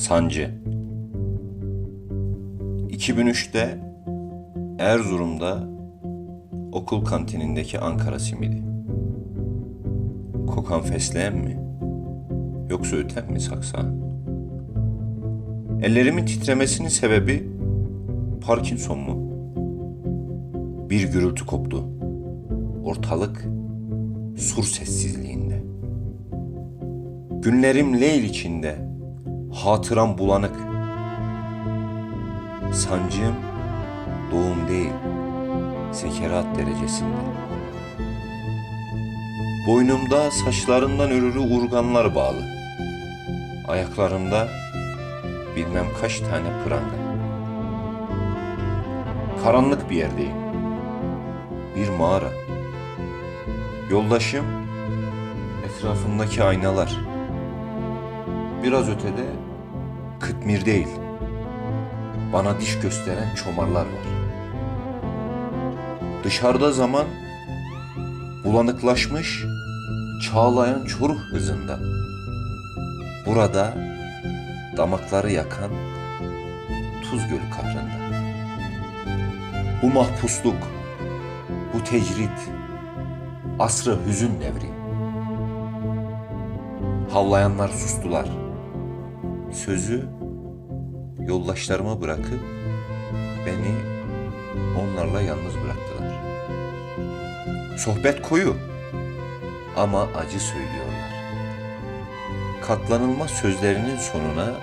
Sancı 2003'te Erzurum'da okul kantinindeki Ankara simidi. Kokan fesleğen mi? Yoksa öten mi saksağın? Ellerimin titremesinin sebebi Parkinson mu? Bir gürültü koptu. Ortalık sur sessizliğinde. Günlerim leyl içinde, hatıram bulanık. Sancım doğum değil, sekerat derecesinde. Boynumda saçlarından örülü urganlar bağlı. Ayaklarımda bilmem kaç tane pranga. Karanlık bir yerdeyim. Bir mağara. Yoldaşım etrafımdaki aynalar. Biraz ötede Kıtmir değil. Bana diş gösteren çomarlar var. Dışarıda zaman bulanıklaşmış, çağlayan çoruh hızında. Burada damakları yakan Tuz Gölü kahrında. Bu mahpusluk, bu tecrit, asrı hüzün devri. Havlayanlar sustular. Sözü yoldaşlarıma bırakıp beni onlarla yalnız bıraktılar. Sohbet koyu ama acı söylüyorlar. Katlanılmaz sözlerinin sonuna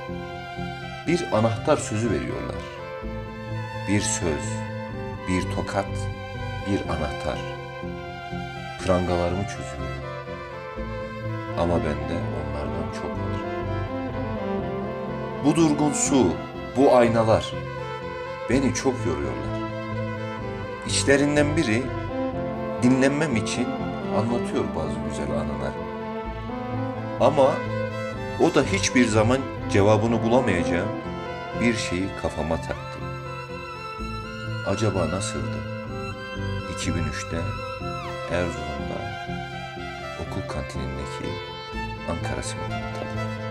bir anahtar sözü veriyorlar. Bir söz, bir tokat, bir anahtar. Prangalarımı çözüyor. Ama bende onlardan çok var. Bu durgun su, bu aynalar beni çok yoruyorlar. İçlerinden biri dinlenmem için anlatıyor bazı güzel anılar. Ama o da hiçbir zaman cevabını bulamayacağım bir şeyi kafama taktı. Acaba nasıldı? 2003'te Erzurum'da okul kantinindeki Ankara simidinin tadı.